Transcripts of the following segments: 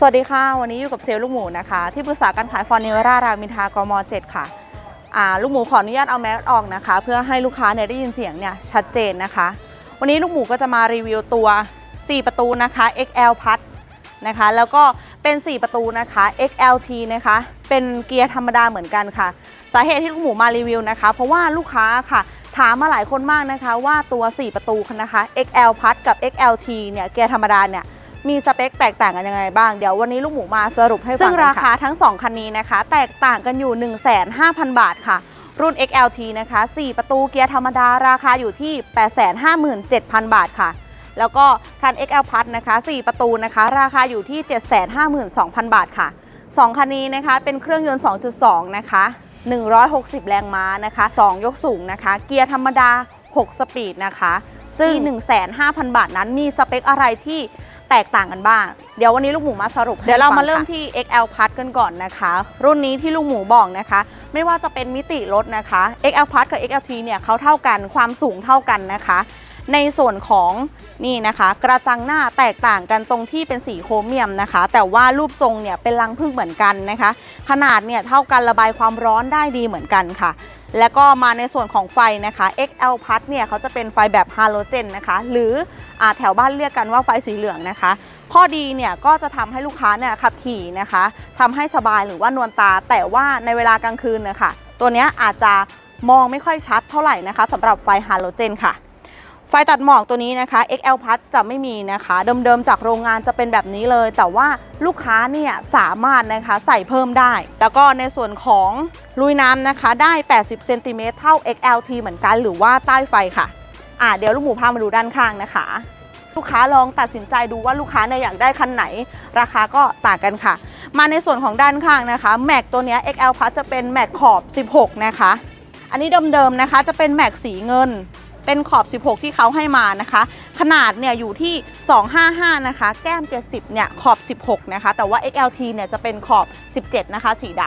สวัสดีค่ะ วันนี้อยู่กับเซลล์ลูกหมูนะคะ ที่ปรึกษาการขายฟอร์นิเวอร่ารามอินทากม7ค่ะอ่าลูกหมูขออนุญาตเอาแมสออกนะคะ เพื่อให้ลูกค้าเนี่ยได้ยินเสียงเนี่ยชัดเจนนะคะ วันนี้ลูกหมูก็จะมารีวิวตัว 4 ประตูนะคะ XL พัดนะคะ แล้วก็เป็น 4 ประตูนะคะ XLT นะคะ เป็นเกียร์ธรรมดาเหมือนกันค่ะ สาเหตุที่ลูกหมูมารีวิวนะคะ เพราะว่าลูกค้าค่ะถามมาหลายคนมากนะคะ ว่าตัว 4 ประตูนะคะ XL พัดกับ XLT เนี่ยเกียร์ธรรมดาเนี่ย มีสเปคแตกต่างกันยังไงบ้าง เดี๋ยววันนี้ลูกหมูมาสรุปให้ฟังซึ่งราคาทั้ง 2 คันนี้นะคะ แตกต่างกันอยู่ 1,500,000 บาทค่ะ รุ่น XLT นะคะ 4 ประตูเกียร์ธรรมดาราคาอยู่ที่ 857,000 บาทค่ะ แล้วก็คัน XL Plus นะคะ 4 ประตูนะคะ ราคาอยู่ที่ 752,000 บาทค่ะ 2 คันนี้นะคะเป็นเครื่องยนต์ 2.2 นะคะ 160 แรงม้านะคะ 2 ยกสูงนะคะ เกียร์ธรรมดา 6 สปีดนะคะ ซึ่ง 1,500,000บาทนั้นมีสเปคอะไรที่ แตกต่างกันบ้าง เดี๋ยววันนี้ลูกหมูมาสรุปเดี๋ยวเรามาเริ่มที่ XL Plus กันก่อนนะคะ รุ่นนี้ที่ลูกหมูบอกนะคะ ไม่ว่าจะเป็นมิติรถนะคะ XL Plus กับ XLT เนี่ยเขาเท่ากันความสูงเท่ากันนะคะ ในส่วนของนี่นะคะ กระจังหน้าแตกต่างกันตรงที่เป็นสีโครเมียมนะคะ แต่ว่ารูปทรงเนี่ยเป็นรังผึ้งเหมือนกันนะคะ ขนาดเนี่ยเท่ากันระบายความร้อนได้ดีเหมือนกันค่ะ แล้วก็มาในส่วนของไฟนะคะ XL พัทเนี่ยเขาจะเป็นไฟแบบฮาโลเจนนะคะ หรืออแถวบ้านเรียกกันว่าไฟสีเหลืองนะคะ ข้อดีเนี่ยก็จะทำให้ลูกค้าเนี่ยขับขี่นะคะทำให้สบายหรือว่านวลตา แต่ว่าในเวลากลางคืนนะคะตัวเนี้ยอาจจะมองไม่ค่อยชัดเท่าไหร่นะคะสำหรับไฟฮาโลเจนค่ะ ไฟตัดหมอกตัวนี้นะคะ XL Plus จะไม่มีนะคะ เดิมๆจากโรงงานจะเป็นแบบนี้เลย แต่ว่าลูกค้าเนี่ยสามารถนะคะใส่เพิ่มได้ แล้วก็ในส่วนของลุยน้ำนะคะได้ 80เซนติเมตรเท่า XLT เหมือนกัน หรือว่าใต้ไฟค่ะ อ่าเดี๋ยวลูกหมูพามาดูด้านข้างนะคะ ลูกค้าลองตัดสินใจดูว่าลูกค้าเนี่ยอยากได้คันไหน ราคาก็ต่างกันค่ะ มาในส่วนของด้านข้างนะคะแม็กตัวนี้ XL Plus จะเป็นแม็กขอบ 16 นะคะ อันนี้เดิมๆนะคะจะเป็นแม็กสีเงิน เป็นขอบ 16 ที่เขาให้มานะคะ ขนาดเนี่ยอยู่ที่ 255 นะคะ แก้ม 70 เนี่ยขอบ 16 นะคะ แต่ว่า XLT เนี่ยจะเป็นขอบ 17 นะคะ สีด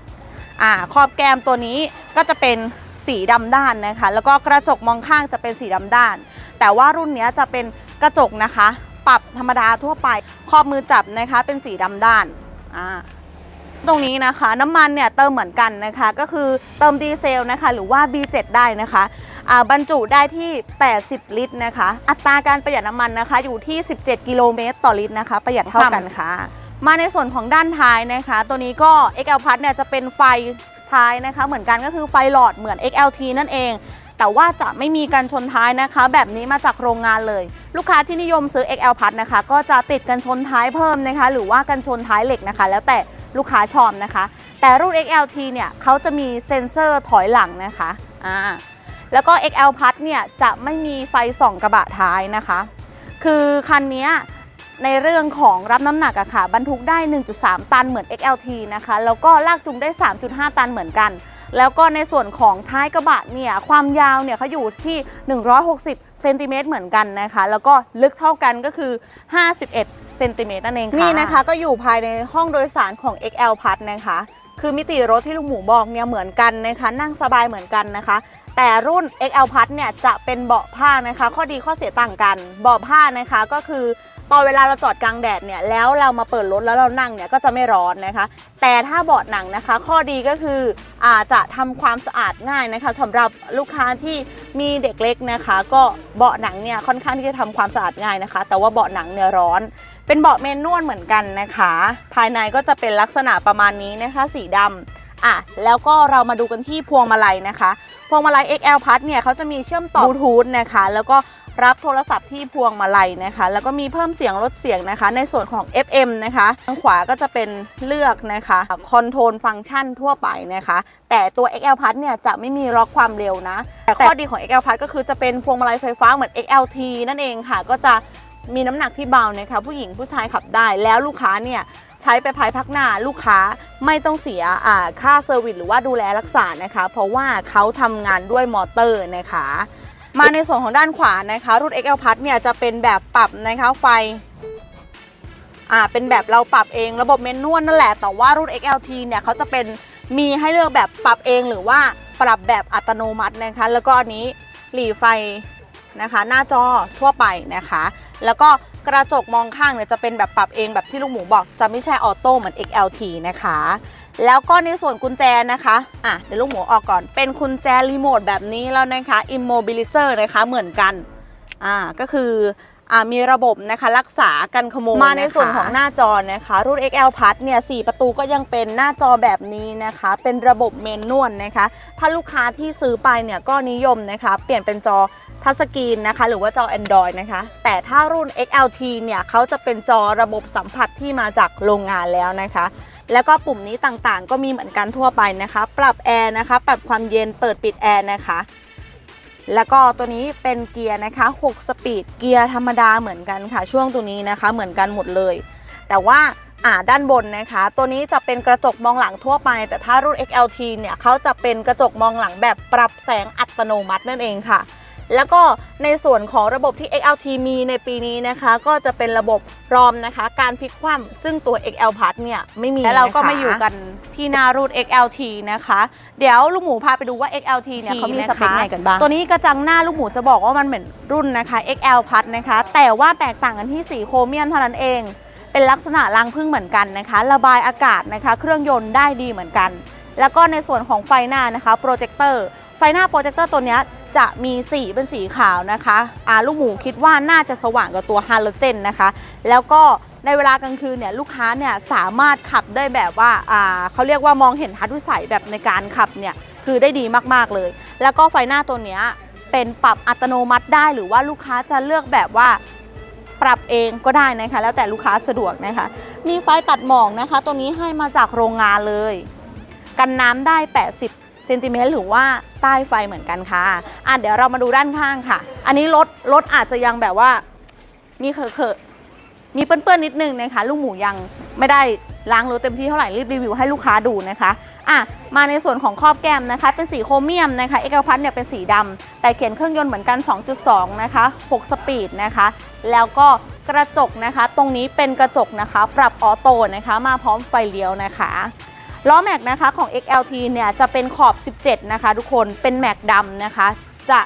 ำอ่าขอบแก้มตัวนี้ก็จะเป็นสีดำด้านนะคะ แล้วก็กระจกมองข้างจะเป็นสีดำด้าน แต่ว่ารุ่นนี้จะเป็นกระจกนะคะ ปรับธรรมดาทั่วไป ขอบมือจับนะคะ เป็นสีดำด้านอ่าตรงนี้นะคะ น้ำมันเนี่ยเติมเหมือนกันนะคะ ก็คือเติมดีเซลนะคะ หรือว่า B7 ได้นะคะ บรรจุได้ที่ 80 ลิตรนะคะ อัตราการประหยัดน้ำมันนะคะ อยู่ที่ 17 กิโลเมตรต่อลิตรนะคะ ประหยัดเท่ากันค่ะ มาในส่วนของด้านท้ายนะคะ ตัวนี้ก็ XL Plus เนี่ยจะเป็นไฟท้ายนะคะ เหมือนกันก็คือไฟหลอดเหมือน XLT นั่นเอง แต่ว่าจะไม่มีการชนท้ายนะคะ แบบนี้มาจากโรงงานเลย ลูกค้าที่นิยมซื้อ XL Plus นะคะ ก็จะติดกันชนท้ายเพิ่มนะคะ หรือว่ากันชนท้ายเหล็กนะคะ แล้วแต่ลูกค้าชอบนะคะ แต่รุ่น XLT เนี่ยเขาจะมีเซ็นเซอร์ถอยหลังนะคะอ่า แล้วก็ XL Plus เนี่ยจะไม่มีไฟส่องกระบะท้ายนะคะ คือคันนี้ในเรื่องของรับน้ำหนักอะค่ะบรรทุกได้ 1.3 ตันเหมือน XLT นะคะ แล้วก็ลากจูงได้ 3.5 ตันเหมือนกัน แล้วก็ในส่วนของท้ายกระบะเนี่ยความยาวเนี่ยเขาอยู่ที่ 160เซนติเมตรเหมือนกันนะคะ แล้วก็ลึกเท่ากันก็คือ 51เซนติเมตรนั่นเองค่ะนี่นะคะก็อยู่ภายในห้องโดยสารของ XL Plus นะคะ คือมิติรถที่ลุงหมูบอกเนี่ยเหมือนกันนะคะ นั่งสบายเหมือนกันนะคะ แต่รุ่น XL Plus เนี่ยจะเป็นเบาะผ้านะคะ ข้อดีข้อเสียต่างกัน เบาะผ้านะคะก็คือตอนเวลาเราจอดกลางแดดเนี่ยแล้วเรามาเปิดรถแล้วเรานั่งเนี่ยก็จะไม่ร้อนนะคะ แต่ถ้าเบาะหนังนะคะ ข้อดีก็คืออาจะทำความสะอาดง่ายนะคะสำหรับลูกค้าที่มีเด็กเล็กนะคะ ก็เบาะหนังเนี่ยค่อนข้างที่จะทำความสะอาดง่ายนะคะ แต่ว่าเบาะหนังเนี่ยร้อน เป็นเบาะเมนนวลเหมือนกันนะคะ ภายในก็จะเป็นลักษณะประมาณนี้นะคะ สีดำอะแล้วก็เรามาดูกันที่พวงมาลัยนะคะ วงมาลัย XL Plus เนี่ยเขาจะมีเชื่อมต่อบลูทูธนะคะ แล้วก็รับโทรศัพท์ที่พวงมาลัยนะคะ แล้วก็มีเพิ่มเสียงลดเสียงนะคะ ในส่วนของ FM นะคะทางขวาก็จะเป็นเลือกนะคะคอนโทรลฟังก์ชันทั่วไปนะคะ แต่ตัว XL Plus เนี่ยจะไม่มีล็อกความเร็วนะ แต่ข้อดีของ XL Plus ก็คือจะเป็นพวงมาลัยไฟฟ้าเหมือน XLT นั่นเองค่ะ ก็จะมีน้ำหนักที่เบานะคะ ผู้หญิงผู้ชายขับได้แล้วลูกค้าเนี่ย ใช้ไปภายพักหน้าลูกค้าไม่ต้องเสียค่าเซอร์วิสหรือว่าดูแลรักษานะคะ เพราะว่าเขาทำงานด้วยมอเตอร์นะคะ มาในส่วนของด้านขวานะคะ รุ่น XL p l u เนี่ยจะเป็นแบบปรับนะคะไฟอ่าเป็นแบบเราปรับเองระบบเมนนวลนั่นแหละแต่ว่ารุ่น XLT เนี่ยเขาจะเป็นมีให้เลือกแบบปรับเองหรือว่าปรับแบบอัตโนมัตินะคะ แล้วก็อันนี้หลีไฟนะคะ หน้าจอทั่วไปนะคะ แล้วก็ กระจกมองข้างเนี่ยจะเป็นแบบปรับเองแบบที่ลูกหมูบอกจะไม่ใช่ออโต้เหมือน XLT นะคะ แล้วก็ในส่วนกุญแจนะคะอะเดี๋ยวลูกหมูออกก่อน เป็นกุญแจรีโมทแบบนี้แล้วนะคะ immobilizer นะคะเหมือนกันอ่าก็คือ มีระบบนะคะรักษากันขโมยมาในส่วนของหน้าจอนะคะ รุ่น XL Plus เนี่ยสประตูก็ยังเป็นหน้าจอแบบนี้นะคะ เป็นระบบเมนนวลนะคะ ถ้าลูกค้าที่ซื้อไปเนี่ยก็นิยมนะคะ เปลี่ยนเป็นจอทัชสกรีนนะคะ หรือว่าจอ Android นะคะ แต่ถ้ารุ่น XLT เนี่ยเขาจะเป็นจอระบบสัมผัสที่มาจากโรงงานแล้วนะคะ แล้วก็ปุ่มนี้ต่างๆ ก็มีเหมือนกันทั่วไปนะคะ ปรับแอร์นะคะ ปรับความเย็นเปิดปิดแอร์นะคะ แล้วก็ตัวนี้เป็นเกียร์นะคะ6สปีดเกียร์ธรรมดาเหมือนกันค่ะ ช่วงตัวนี้นะคะเหมือนกันหมดเลย แต่ว่าอ่าด้านบนนะคะ ตัวนี้จะเป็นกระจกมองหลังทั่วไป แต่ถ้ารุ่น XLT เนี่ยเขาจะเป็นกระจกมองหลังแบบปรับแสงอัตโนมัตินั่นเองค่ะ แล้วก็ในส่วนของระบบที่ XLT มีในปีนี้นะคะ ก็จะเป็นระบบรอมนะคะ การพลิกคว่ำซึ่งตัว XL Plus เนี่ยไม่มีแล้วเราก็มาอยู่กันที่หน้ารุ่น XLT นะคะ เดี๋ยวลูกหมูพาไปดูว่า XLT เนี่ยเขามีสเปคไหนกันบ้างตัวนี้กระจังหน้าลูกหมูจะบอกว่ามันเหมือนรุ่นนะคะ XL Plus นะคะ แต่ว่าแตกต่างกันที่สีโครเมียมเท่านั้นเอง เป็นลักษณะรังพึ่งเหมือนกันนะคะ ระบายอากาศนะคะ เครื่องยนต์ได้ดีเหมือนกัน แล้วก็ในส่วนของไฟหน้านะคะโปรเจคเตอร์ไฟหน้าโปรเจคเตอร์ตัวเนี้ย จะมีสีเป็นสีขาวนะคะอ่าลูกหมูคิดว่าน่าจะสว่างกว่าตัวฮาโลเจนนะคะ แล้วก็ในเวลากลางคืนเนี่ยลูกค้าเนี่ยสามารถขับได้แบบว่าอ่าเขาเรียกว่ามองเห็นทัศน์วิสัยแบบในการขับเนี่ยคือได้ดีมากๆเลย แล้วก็ไฟหน้าตัวเนี้ยเป็นปรับอัตโนมัติได้หรือว่าลูกค้าจะเลือกแบบว่าปรับเองก็ได้นะคะ แล้วแต่ลูกค้าสะดวกนะคะ มีไฟตัดหมอกนะคะ ตัวนี้ให้มาจากโรงงานเลย กันน้ำได้ 80 เซนติเมตรหรือว่าใต้ไฟเหมือนกันค่ะอะเดี๋ยวเรามาดูด้านข้างค่ะ อันนี้รถรถอาจจะยังแบบว่ามีเคอะเคอะมีเปื้อนๆนิดนึงนะคะลูกหมูยังไม่ได้ล้างรถเต็มที่เท่าไหร่รีบรีวิวให้ลูกค้าดูนะคะอะมาในส่วนของครอบแก้มนะคะ เป็นสีโครเมียมนะคะเอกพัทเนี่ยเป็นสีดำแต่เขียนเครื่องยนต์เหมือนกัน 2.2 นะคะ 6 สปีดนะคะ แล้วก็กระจกนะคะ ตรงนี้เป็นกระจกนะคะ ปรับออโต้นะคะ มาพร้อมไฟเลี้ยวนะคะ ล้อแม็กนะคะของ XLT เนี่ยจะเป็นขอบ 17 นะคะ ทุกคนเป็นแม็กดำนะคะ จะ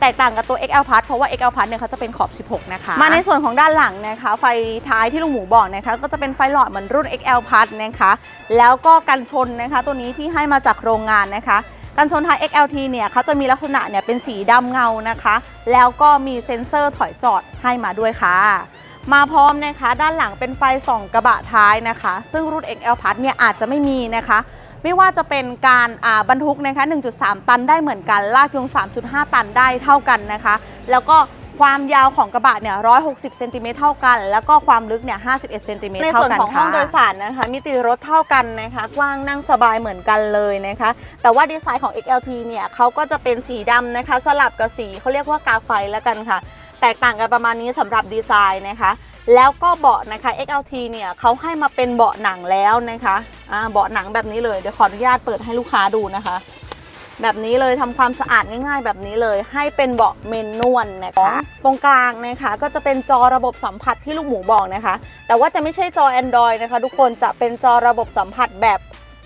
แตกต่างกับตัว XL Plus เพราะว่า XL Plus เนี่ยเขาจะเป็นขอบ 16 นะคะ มาในส่วนของด้านหลังนะคะ ไฟท้ายที่ลุงหมูบอกนะคะ ก็จะเป็นไฟหลอดเหมือนรุ่น XL Plus นะคะ แล้วก็กันชนนะคะ ตัวนี้ที่ให้มาจากโรงงานนะคะ กันชนท้าย XLT เนี่ยเขาจะมีลักษณะเนี่ยเป็นสีดำเงานะคะ แล้วก็มีเซ็นเซอร์ถอยจอดให้มาด้วยค่ะ มาพร้อมนะคะ ด้านหลังเป็นไฟส่องกระบะท้ายนะคะ ซึ่งรุ่น XL Plus เนี่ยอาจจะไม่มีนะคะ ไม่ว่าจะเป็นการบรรทุกนะคะ 1.3 ตันได้เหมือนกัน ลากยง 3.5 ตันได้เท่ากันนะคะ แล้วก็ความยาวของกระบะเนี่ย 160 เซนติเมตรเท่ากัน แล้วก็ความลึกเนี่ย 51 เซนติเมตรในเท่าส่วนกันของห้องโดยสารนะคะมิติรถเท่ากันนะคะ กว้างนั่งสบายเหมือนกันเลยนะคะ แต่ว่าดีไซน์ของ XLT เนี่ยเขาก็จะเป็นสีดำนะคะ สลับกับสีเขาเรียกว่ากาไฟแล้วกันค่ะ แตกต่างกันประมาณนี้สำหรับดีไซน์นะคะ แล้วก็เบาะนะคะ XLT เนี่ยเขาให้มาเป็นเบาะหนังแล้วนะคะอ่าเบาะหนังแบบนี้เลยเดี๋ยวขออนุญาตเปิดให้ลูกค้าดูนะคะ แบบนี้เลยทำความสะอาดง่าย ๆ แบบนี้เลย ให้เป็นเบาะเมนนวลนะคะตรงกลางนะคะ ก็จะเป็นจอระบบสัมผัสที่ลูกหมูบอกนะคะ แต่ว่าจะไม่ใช่จอ Android นะคะ ทุกคนจะเป็นจอระบบสัมผัสแบบ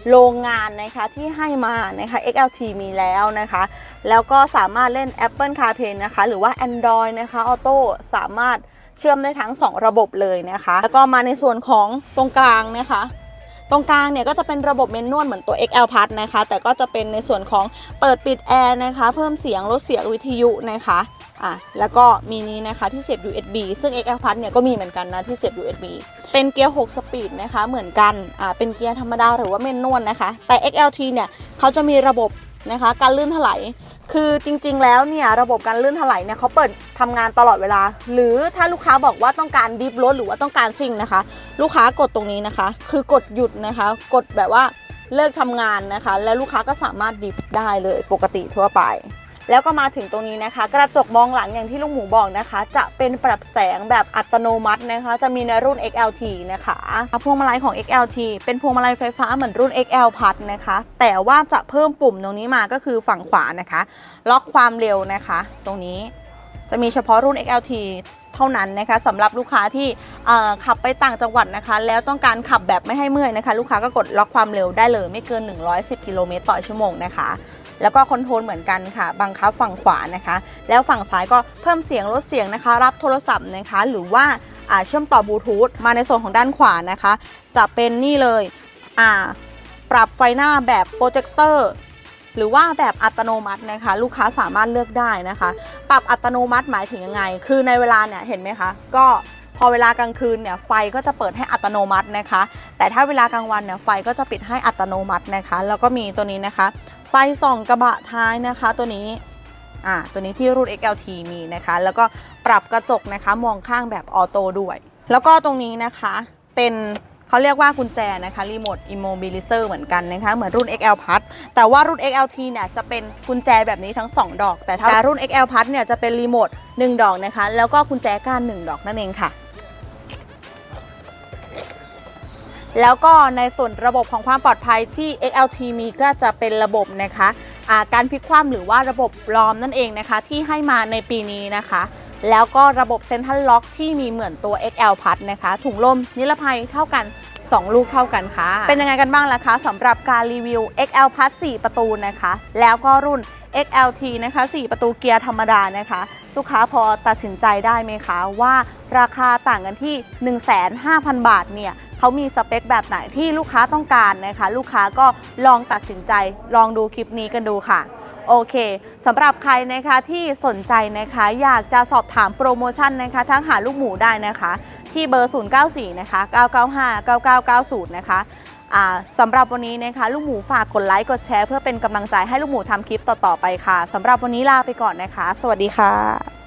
โรงงานนะคะที่ให้มานะคะ XLT มีแล้วนะคะ แล้วก็สามารถเล่น Apple CarPlay นะคะ หรือว่า Android นะคะ Auto สามารถเชื่อมได้ทั้ง 2 ระบบเลยนะคะ แล้วก็มาในส่วนของตรงกลางนะคะตรงกลางเนี่ยก็จะเป็นระบบเมนนวลเหมือนตัว XL Plus นะคะ แต่ก็จะเป็นในส่วนของเปิดปิดแอร์นะคะ เพิ่มเสียงลดเสียงวิทยุนะคะอะแล้วก็มีนี้นะคะที่เสียบ USB ซึ่ง XL Plus เนี่ยก็มีเหมือนกันนะที่เสียบ USB เป็นเกียร์ 6 สปีดนะคะ เหมือนกันอ่าเป็นเกียร์ธรรมดาหรือว่าเมนนวลนะคะ แต่ XLT เนี่ยเขาจะมีระบบนะคะ การลื่นถลายคือจริงๆ แล้วเนี่ยระบบการลื่นถลายเนี่ยเขาเปิดทำงานตลอดเวลา หรือถ้าลูกค้าบอกว่าต้องการดิฟรถหรือว่าต้องการซิ่งนะคะ ลูกค้ากดตรงนี้นะคะ คือกดหยุดนะคะ กดแบบว่าเลิกทำงานนะคะ แล้วลูกค้าก็สามารถดิฟได้เลยปกติทั่วไป แล้วก็มาถึงตรงนี้นะคะ กระจกมองหลังอย่างที่ลุงหมูบอกนะคะ จะเป็นปรับแสงแบบอัตโนมัตินะคะ จะมีในรุ่น XLT นะคะพวงมาลัยของ XLT เป็นพวงมาลัยไฟฟ้าเหมือนรุ่น XL Plus นะคะ แต่ว่าจะเพิ่มปุ่มตรงนี้มาก็คือฝั่งขวานะคะ ล็อกความเร็วนะคะ ตรงนี้จะมีเฉพาะรุ่น XLT เท่านั้นนะคะสำหรับลูกค้าที่ขับไปต่างจังหวัดนะคะ แล้วต้องการขับแบบไม่ให้เมื่อยนะคะ ลูกค้าก็กดล็อกความเร็วได้เลย ไม่เกิน 110 กิโลเมตรต่อชั่วโมงนะคะ แล้วก็คอนโทรลเหมือนกันค่ะ บังคับฝั่งขวานะคะ แล้วฝั่งซ้ายก็เพิ่มเสียงลดเสียงนะคะ รับโทรศัพท์นะคะ หรือว่าอาเชื่อมต่อบลูทูธมาในส่วนของด้านขวานะคะ จะเป็นนี่เลยอ่าปรับไฟหน้าแบบโปรเจคเตอร์หรือว่าแบบอัตโนมัตินะคะ ลูกค้าสามารถเลือกได้นะคะ ปรับอัตโนมัติหมายถึงยังไง คือในเวลาเนี่ยเห็นไหมคะ ก็พอเวลากลางคืนเนี่ยไฟก็จะเปิดให้อัตโนมัตินะคะ แต่ถ้าเวลากลางวันเนี่ยไฟก็จะปิดให้อัตโนมัตินะคะ แล้วก็มีตัวนี้นะคะ ไฟส่องกระบะท้ายนะคะตัวนี้อ่าตัวนี้ที่รุ่น XLT มีนะคะ แล้วก็ปรับกระจกนะคะมองข้างแบบออโต้ด้วย แล้วก็ตรงนี้นะคะเป็นเขาเรียกว่ากุญแจนะคะรีโมทอิมโมบิลิเซอร์เหมือนกันนะคะเหมือนรุ่น XL Plus แต่ว่ารุ่น XLT เนี่ยจะเป็นกุญแจแบบนี้ทั้ง 2 ดอก แต่ถ้ารุ่น XL Plus เนี่ยจะเป็นรีโมท1ดอกนะคะ แล้วก็กุญแจก้าน1ดอกนั่นเองค่ะ แล้วก็ในส่วนระบบของความปลอดภัยที่ XLT มีก็จะเป็นระบบนะคะอ่าการพลิกคว่ำหรือว่าระบบล้อมนั่นเองนะคะ ที่ให้มาในปีนี้นะคะ แล้วก็ระบบเซ็นทรัลล็อกที่มีเหมือนตัว XL พัดนะคะ ถุงลมนิรภัยเท่ากัน 2 ลูกเท่ากันค่ะ เป็นยังไงกันบ้างล่ะคะสำหรับการรีวิว XL พัด4ประตูนะคะ แล้วก็รุ่น XLT นะคะ 4 ประตูเกียร์ธรรมดานะคะ ลูกค้าพอตัดสินใจได้ไหมคะ ว่าราคาต่างกันที่ 15,000 บาทเนี่ย เขามีสเปคแบบไหนที่ลูกค้าต้องการนะคะ ลูกค้าก็ลองตัดสินใจ ลองดูคลิปนี้กันดูค่ะโอเคสำหรับใครนะคะที่สนใจนะคะอยากจะสอบถามโปรโมชั่นนะคะทั้งหาลูกหมูได้นะคะ ที่เบอร์ 094 นะคะ 995 9990 นะคะสำหรับวันนี้นะคะลูกหมูฝากกดไลค์กดแชร์เพื่อเป็นกำลังใจให้ลูกหมูทำคลิปต่อๆไปค่ะสำหรับวันนี้ลาไปก่อนนะคะ สวัสดีค่ะ